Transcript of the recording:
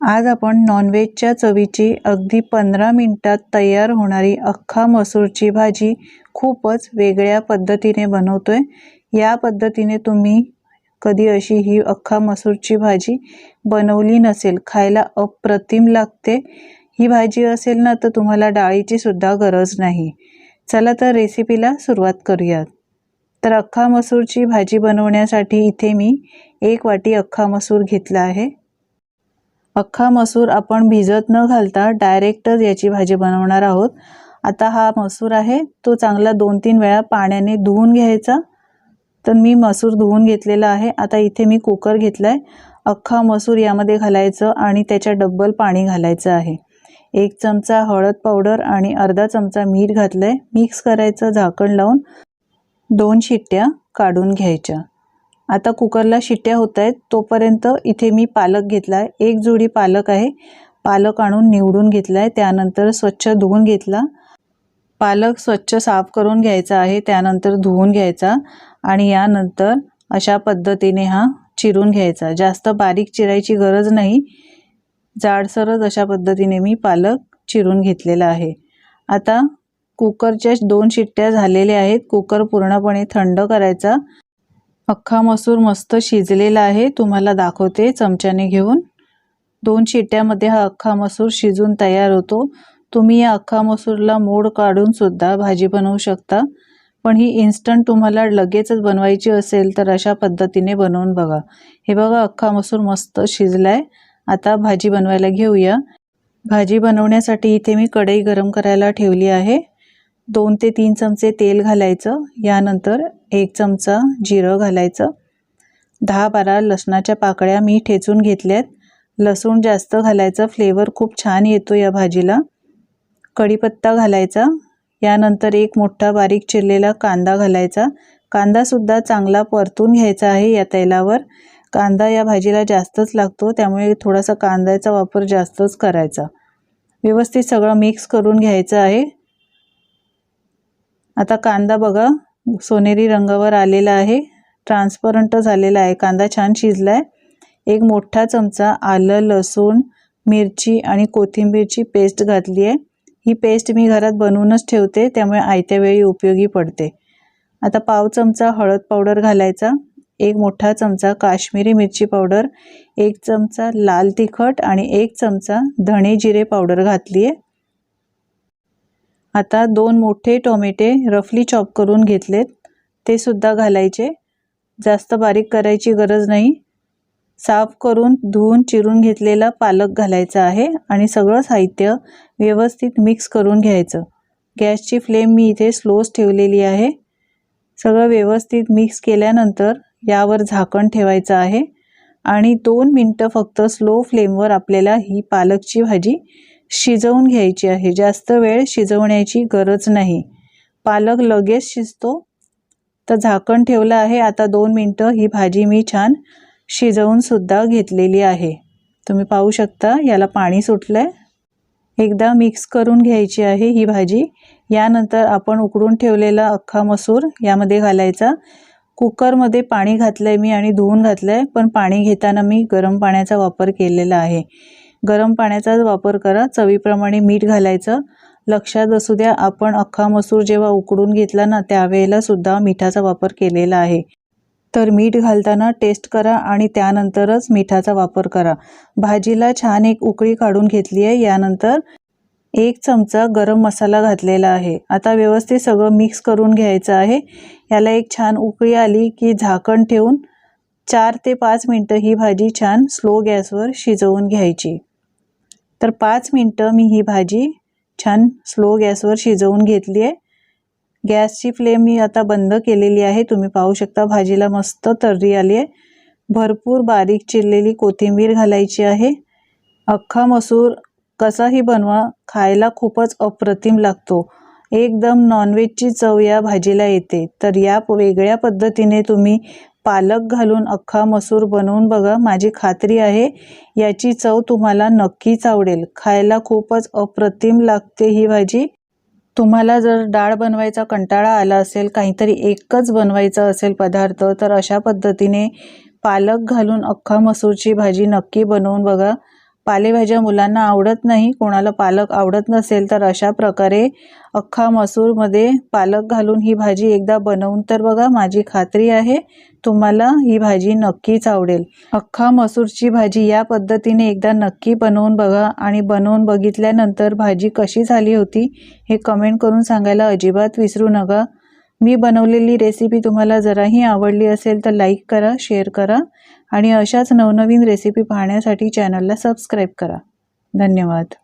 आज आपण नॉनव्हेजच्या चवीची अगदी पंधरा मिनटात तयार होणारी अख्खा मसूरची भाजी खूपच वेगळ्या पद्धतीने बनवतो आहे या पद्धतीने तुम्ही कधी अशी ही अख्खा मसूरची भाजी बनवली नसेल खायला अप्रतिम लागते. ही भाजी असेल ना तर तुम्हाला डाळीची सुद्धा गरज नाही. चला तर रेसिपीला सुरुवात करूयात. तर अख्खा मसूरची भाजी बनवण्यासाठी इथे मी एक वाटी अख्खा मसूर घेतला आहे. अख्खा मसूर आपण भिजत न घालता डायरेक्टच याची भाजी बनवणार आहोत. आता हा मसूर आहे तो चांगला दोन तीन वेळा पाण्याने धुवून घ्यायचा. तर मी मसूर धुवून घेतलेला आहे. आता इथे मी कुकर घेतला आहे अख्खा मसूर यामध्ये घालायचं आणि त्याच्या डब्बल पाणी घालायचं आहे. एक चमचा हळद पावडर आणि अर्धा चमचा मीठ घातलं आहे मिक्स करायचं झाकण लावून दोन शिट्ट्या काढून घ्यायच्या. आता कुकरला शिट्ट्या होत आहेत. तोपर्यंत इथे मी पालक घेतला आहे एक जोडी पालक आहे. पालक आणून निवडून घेतला आहे त्यानंतर स्वच्छ धुवून घेतला. पालक स्वच्छ साफ करून घ्यायचा आहे. त्यानंतर धुवून घ्यायचा आणि यानंतर अशा पद्धतीने हा चिरून घ्यायचा. जास्त बारीक चिरायची गरज नाही. जाडसरच अशा पद्धतीने मी पालक चिरून घेतलेला आहे. आता कुकरच्या दोन शिट्ट्या झालेल्या आहेत. कुकर पूर्णपणे थंड करायचा. अख्खा मसूर मस्त शिजलेला आहे. तुम्हाला दाखवते चमच्याने घेऊन. दोन शिट्ट्यामध्ये हा अख्खा मसूर शिजून तयार होतो. तुम्ही या अख्खा मसूरला मोड काढून सुद्धा भाजी बनवू शकता. पण ही इन्स्टंट तुम्हाला लगेचच बनवायची असेल तर अशा पद्धतीने बनवून बघा. हे बघा अख्खा मसूर मस्त शिजला आहे आता भाजी बनवायला घेऊया. भाजी बनवण्यासाठी इथे मी कढई गरम करायला ठेवली आहे. दोन ते तीन चमचे तेल घालायचं. यानंतर एक चमचा जिरं घालायचं. दहा बारा लसणाच्या पाकळ्या मी ठेचून घेतल्यात. लसूण जास्त घालायचं. फ्लेवर खूप छान येतो या भाजीला. कढीपत्ता घालायचा. यानंतर एक मोठा बारीक चिरलेला कांदा घालायचा. कांदासुद्धा चांगला परतून घ्यायचा आहे या तेलावर. कांदा या भाजीला जास्तच लागतो त्यामुळे थोडासा कांद्याचा वापर जास्तच करायचा. व्यवस्थित सगळं मिक्स करून घ्यायचं आहे. आता कांदा बघा सोनेरी रंगावर आलेला आहे. ट्रान्सपरंट झालेला आहे. कांदा छान शिजला आहे एक मोठा चमचा आलं लसूण मिरची आणि कोथिंबीरची पेस्ट घातली आहे. ही पेस्ट मी घरात बनवूनच ठेवते त्यामुळे आयत्या वेळी उपयोगी पडते. आता पाव चमचा हळद पावडर घालायचा. एक मोठा चमचा काश्मीरी मिरची पावडर. एक चमचा लाल तिखट आणि एक चमचा धणे जिरे पावडर घातली आहे. आता दोन मोठे टोमॅटे रफली चॉप करून घेतलेत. ते सुद्धा घालायचे. जास्त बारीक करायची गरज नाही. साफ करून धुवून चिरून घेतलेला पालक घालायचा आहे आणि सगळं साहित्य व्यवस्थित मिक्स करून घ्यायचं. गॅसची फ्लेम मी इथे स्लोच ठेवलेली आहे. सगळं व्यवस्थित मिक्स केल्यानंतर यावर झाकण ठेवायचं आहे आणि दोन मिनटं फक्त स्लो फ्लेमवर आपल्याला ही पालकची भाजी शिजवून घ्यायची आहे. जास्त वेळ शिजवण्याची गरज नाही. पालक लगेच शिजतो. तर झाकण ठेवलं आहे. आता दोन मिनटं ही भाजी मी छान शिजवून सुद्धा घेतलेली आहे. तुम्ही पाहू शकता याला पाणी सुटलं आहे एकदा मिक्स करून घ्यायची आहे ही भाजी. यानंतर आपण उकडून ठेवलेला अख्खा मसूर यामध्ये घालायचा. कुकरमध्ये पाणी घातलं आहे मी आणि धुवून घातलं आहे पण पाणी घेताना मी गरम पाण्याचा वापर केलेला आहे. गरम पाण्याचाच वापर करा. चवीप्रमाणे मीठ घालायचं. लक्षात असू द्या आपण अख्खा मसूर जेव्हा उकडून घेतला ना त्यावेळेला सुद्धा मिठाचा वापर केलेला आहे. तर मीठ घालताना टेस्ट करा आणि त्यानंतरच मिठाचा वापर करा. भाजीला छान एक उकळी काढून घेतली आहे. यानंतर एक चमचा गरम मसाला घातलेला आहे. आता व्यवस्थित सगळं मिक्स करून घ्यायचं आहे. याला एक छान उकळी आली की झाकण ठेवून चार ते पाच मिनटं ही भाजी छान स्लो गॅसवर शिजवून घ्यायची. तर पाच मिनटं मी ही भाजी छान स्लो गॅसवर शिजवून घेतली आहे. गॅसची फ्लेम मी आता बंद केलेली आहे. तुम्ही पाहू शकता भाजीला मस्त तर्री आली आहे. भरपूर बारीक चिरलेली कोथिंबीर घालायची आहे. अख्खा मसूर कसाही बनवा खायला खूपच अप्रतिम लागतो. एकदम नॉनव्हेजची चव या भाजीला येते. तर या वेगळ्या पद्धतीने तुम्ही पालक घालून अख्खा मसूर बनवून बघा माझी खात्री आहे याची चव तुम्हाला नक्कीच आवडेल. खायला खूपच अप्रतिम लागते ही भाजी. तुम्हाला जर डाळ बनवायचा कंटाळा आला असेल काहीतरी एकच बनवायचा असेल पदार्थ तर अशा पद्धतीने पालक घालून अख्खा मसूरची भाजी नक्की बनवून बघा. पालेभाज्या मुलांना आवडत नाही कोणाला पालक आवडत नसेल तर अशा प्रकारे अख्खा मसूरमध्ये पालक घालून ही भाजी एकदा बनवून तर बघा माझी खात्री आहे तुम्हाला ही भाजी नक्कीच आवडेल. अख्खा मसूरची भाजी या पद्धतीने एकदा नक्की बनवून बघा आणि बनवून बघितल्यानंतर भाजी कशी झाली होती हे कमेंट करून सांगायला अजिबात विसरू नका. मी बनवलेली रेसिपी तुम्हाला जराही आवडली असेल तर लाईक करा शेअर करा आणि अशाच नवनवीन रेसिपी पाहण्यासाठी चॅनलला सबस्क्राईब करा. धन्यवाद.